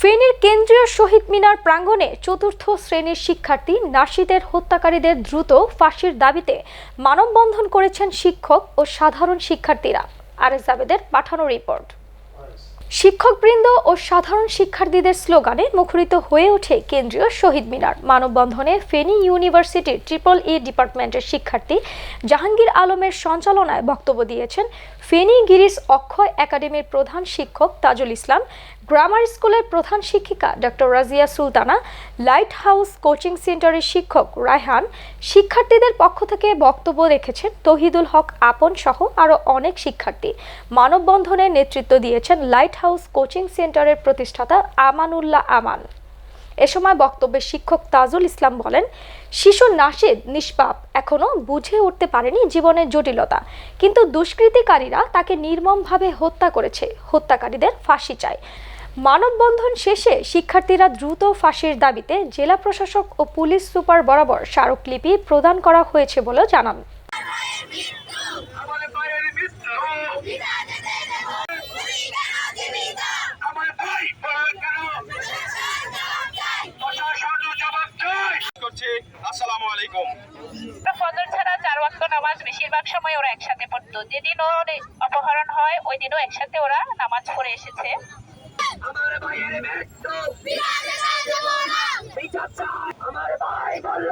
ফেনীর কেন্দ্রীয় শহীদ মিনার প্রাঙ্গণে চতুর্থ শ্রেণির শিক্ষার্থী নাসিদের হত্যাকারীদের দ্রুত ফাঁসির দাবিতে মানববন্ধন করেছেন শিক্ষক ও সাধারণ শিক্ষার্থীরা। আরএস জাবেদের পাঠানো রিপোর্ট। শিক্ষকবৃন্দ ও সাধারণ শিক্ষার্থীদের স্লোগানে মুখরিত হয়ে ওঠে কেন্দ্রীয় শহীদ মিনার। মানববন্ধনে ফেনী ইউনিভার্সিটির ট্রিপল ই ডিপার্টমেন্টের শিক্ষার্থী জাহাঙ্গীর আলমের সঞ্চালনায় বক্তব্য দিয়েছেন ফেনী গিরিস অক্ষয় একাডেমির প্রধান শিক্ষক তাজুল ইসলাম, গ্রামার স্কুলের প্রধান শিক্ষিকা doctor Razia Sultana light house coaching সেন্টারের শিক্ষক রায়হান, শিক্ষার্থীদের পক্ষ থেকে বক্তব্য রেখেছেন তহিদুল হক আপন সহ আরও অনেক শিক্ষার্থী। মানববন্ধনে নেতৃত্ব দিয়েছেন লাইট হাউস কোচিং সেন্টারের প্রতিষ্ঠাতা আমানুল্লাহ আমান। এ সময় বক্তব্যে শিক্ষক তাজুল ইসলাম বলেন শিশু নাশিদ নিষ্পাপ এখনও বুঝে উঠতে পারেনি জীবনের জটিলতা। কিন্তু দুষ্কৃতিকারীরা তাকে নির্মমভাবে হত্যা করেছে। হত্যাকারীদের ফাঁসি চায়। মানববন্ধন শেষে শিক্ষার্থীরা দ্রুত ফাঁসির দাবিতে জেলা প্রশাসক ও পুলিশ সুপার বরাবর স্মারকলিপি প্রদান করা হয়েছে বলে জানান। আলাইকুম ফজর ছাড়া চার ওয়াক্ত নামাজ বেশিরভাগ সময় ওরা একসাথে পড়তো। যেদিন ওর অপহরণ হয় ওই দিনও একসাথে ওরা নামাজ পড়ে এসেছে। আমার ভাইয়ের মৃত্যু বিচার চাই। আমার ভাই বলল